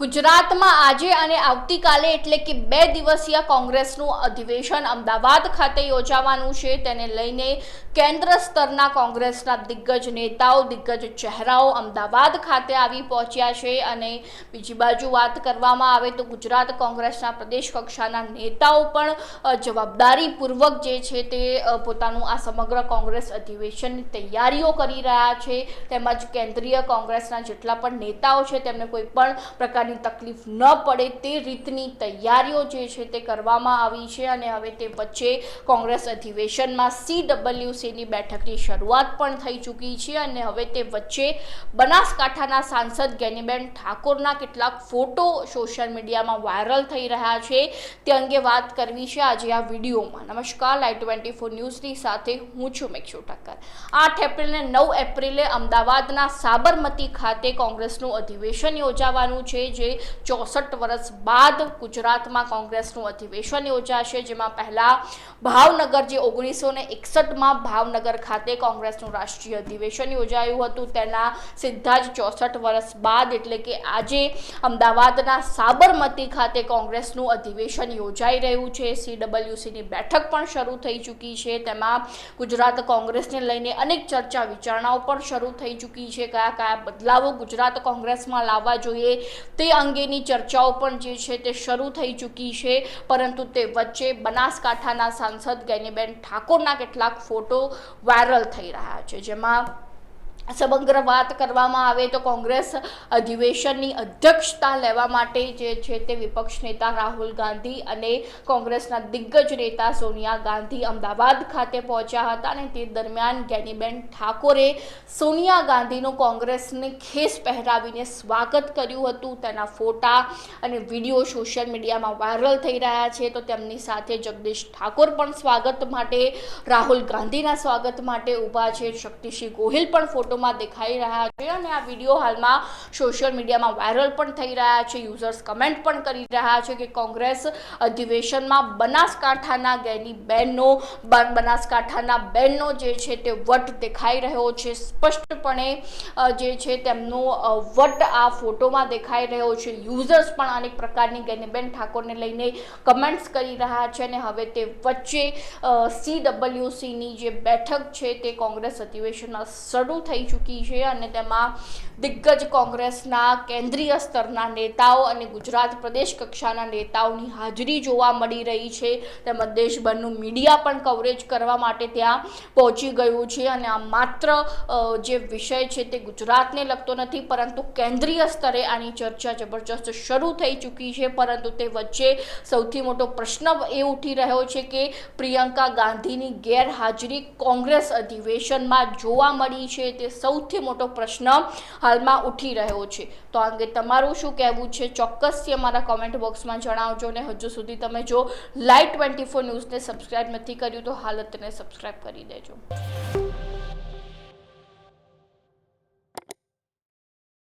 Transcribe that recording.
ગુજરાતમાં આજે અને આવતીકાલે એટલે કે બે દિવસીય કોંગ્રેસનું અધિવેશન અમદાવાદ ખાતે યોજાવાનું છે. તેને લઈને કેન્દ્ર સ્તરના કોંગ્રેસના દિગ્ગજ નેતાઓ, દિગ્ગજ ચહેરાઓ અમદાવાદ ખાતે આવી પહોંચ્યા છે અને બીજી બાજુ વાત કરવામાં આવે તો ગુજરાત કોંગ્રેસના પ્રદેશ કક્ષાના નેતાઓ પણ જવાબદારીપૂર્વક જે છે તે પોતાનું આ સમગ્ર કોંગ્રેસ અધિવેશનની તૈયારીઓ કરી રહ્યા છે. તેમજ કેન્દ્રીય કોંગ્રેસના જેટલા પણ નેતાઓ છે, તેમને કોઈ પણ પ્રકારની તકલીફ ન પડે તે રીતની તૈયારીઓ જે છે તે કરવામાં આવી છે અને હવે તે વચ્ચે કોંગ્રેસ અધિવેશનમાં સી ડબલ્યુસીની બેઠકની શરૂઆત પણ થઈ ચૂકી છે અને હવે તે વચ્ચે બનાસકાંઠાના સાંસદ ગેનીબેન ઠાકોરના કેટલાક ફોટો સોશિયલ મીડિયામાં વાયરલ થઈ રહ્યા છે. તે અંગે વાત કરવી છે આજે આ વિડીયોમાં. નમસ્કાર લાઈવ ટ્વેન્ટી ફોર ન્યૂઝની સાથે હું છું મેક્ષુ ઠક્કર આઠ એપ્રિલને નવ એપ્રિલે અમદાવાદના સાબરમતી ખાતે કોંગ્રેસનું અધિવેશન યોજાવાનું છે જે ચોસઠ વર્ષ બાદ ગુજરાતમાં કોંગ્રેસનું અધિવેશન યોજાશે, જેમાં પહેલા ભાવનગર જે ઓગણીસો ને એકસઠમાં ભાવનગર ખાતે કોંગ્રેસનું રાષ્ટ્રીય અધિવેશન યોજાયું હતું. તેના સીધા જ ચોસઠ વર્ષ બાદ એટલે કે આજે અમદાવાદના સાબરમતી ખાતે કોંગ્રેસનું અધિવેશન યોજાઈ રહ્યું છે. સીડબ્લ્યુસીની બેઠક પણ શરૂ થઈ ચૂકી છે. તેમાં ગુજરાત કોંગ્રેસને લઈને અનેક ચર્ચા વિચારણાઓ પણ શરૂ થઈ ચૂકી છે. કયા કયા બદલાવો ગુજરાત કોંગ્રેસમાં લાવવા જોઈએ તે અંગેની ચર્ચાઓ પણ જે છે તે શરૂ થઈ ચૂકી છે, પરંતુ તે વચ્ચે બનાસકાંઠાના સાંસદ ગેનીબેન ઠાકોરના કેટલાક ફોટો વાયરલ થઈ રહ્યા છે, જેમાં સમગ્ર વાત કરવામાં આવે તો કોંગ્રેસ અધિવેશનની અધ્યક્ષતા લેવા માટે જે છે તે વિપક્ષ નેતા રાહુલ ગાંધી અને કોંગ્રેસના દિગ્ગજ નેતા સોનિયા ગાંધી અમદાવાદ ખાતે પહોંચ્યા હતા અને તે દરમિયાન ગેનીબેન ઠાકોરે સોનિયા ગાંધીનું કોંગ્રેસને ખેસ પહેરાવીને સ્વાગત કર્યું હતું. તેના ફોટા અને વીડિયો સોશિયલ મીડિયામાં વાયરલ થઈ રહ્યા છે. તો તેમની સાથે જગદીશ ઠાકોર પણ સ્વાગત માટે, રાહુલ ગાંધીના સ્વાગત માટે ઊભા છે. શક્તિસિંહ ગોહિલ પણ ફોટોમાં દેખાઈ રહ્યા છે અને આ વીડિયો હાલમાં સોશિયલ મીડિયામાં વાયરલ પણ થઈ રહ્યા છે. યુઝર્સ કમેન્ટ પણ કરી રહ્યા છે કે કોંગ્રેસ અધિવેશનમાં બનાસકાંઠાના ગેની બેનનો બનાસકાંઠાના બેનનો જે છે તે વટ દેખાઈ રહ્યો છે. સ્પષ્ટપણે જે છે તેમનો વટ આ ફોટોમાં દેખાઈ રહ્યો છે. યુઝર્સ પણ અનેક પ્રકારની ગેનીબેન ઠાકોરને લઈને કમેન્ટ્સ કરી રહ્યા છે અને હવે તે વચ્ચે સી ડબલ્યુસીની જે બેઠક છે તે કોંગ્રેસ અધિવેશનમાં શરૂ થઈ ચૂકી છે અને તેમાં દિગ્ગજ કોંગ્રેસના કેન્દ્રીય સ્તરના નેતાઓ અને ગુજરાત પ્રદેશ કક્ષાના નેતાઓની હાજરી જોવા મળી રહી છે. તેમજ દેશભરનું મીડિયા પણ કવરેજ કરવા માટે ત્યાં પહોંચી ગયું છે અને આ માત્ર જે વિષય છે તે ગુજરાતને લગતો નથી, પરંતુ કેન્દ્રીય સ્તરે આની ચર્ચા જબરજસ્ત શરૂ થઈ ચૂકી છે. પરંતુ તે વચ્ચે સૌથી મોટો પ્રશ્ન એ ઉઠી રહ્યો છે કે પ્રિયંકા ગાંધીની ગેરહાજરી કોંગ્રેસ અધિવેશનમાં જોવા મળી છે તે સૌથી મોટો પ્રશ્ન હાલમાં ઉઠી રહ્યો છે. તો આ અંગે તમારું શું કહેવું છે? ચોક્કસથી અમારા કોમેન્ટ બોક્સમાં જણાવજો ને હજુ સુધી તમે જો લાઈવ ટ્વેન્ટી ફોર ન્યૂઝને સબસ્ક્રાઈબ નથી કર્યું તો હાલતને સબસ્ક્રાઈબ કરી દેજો.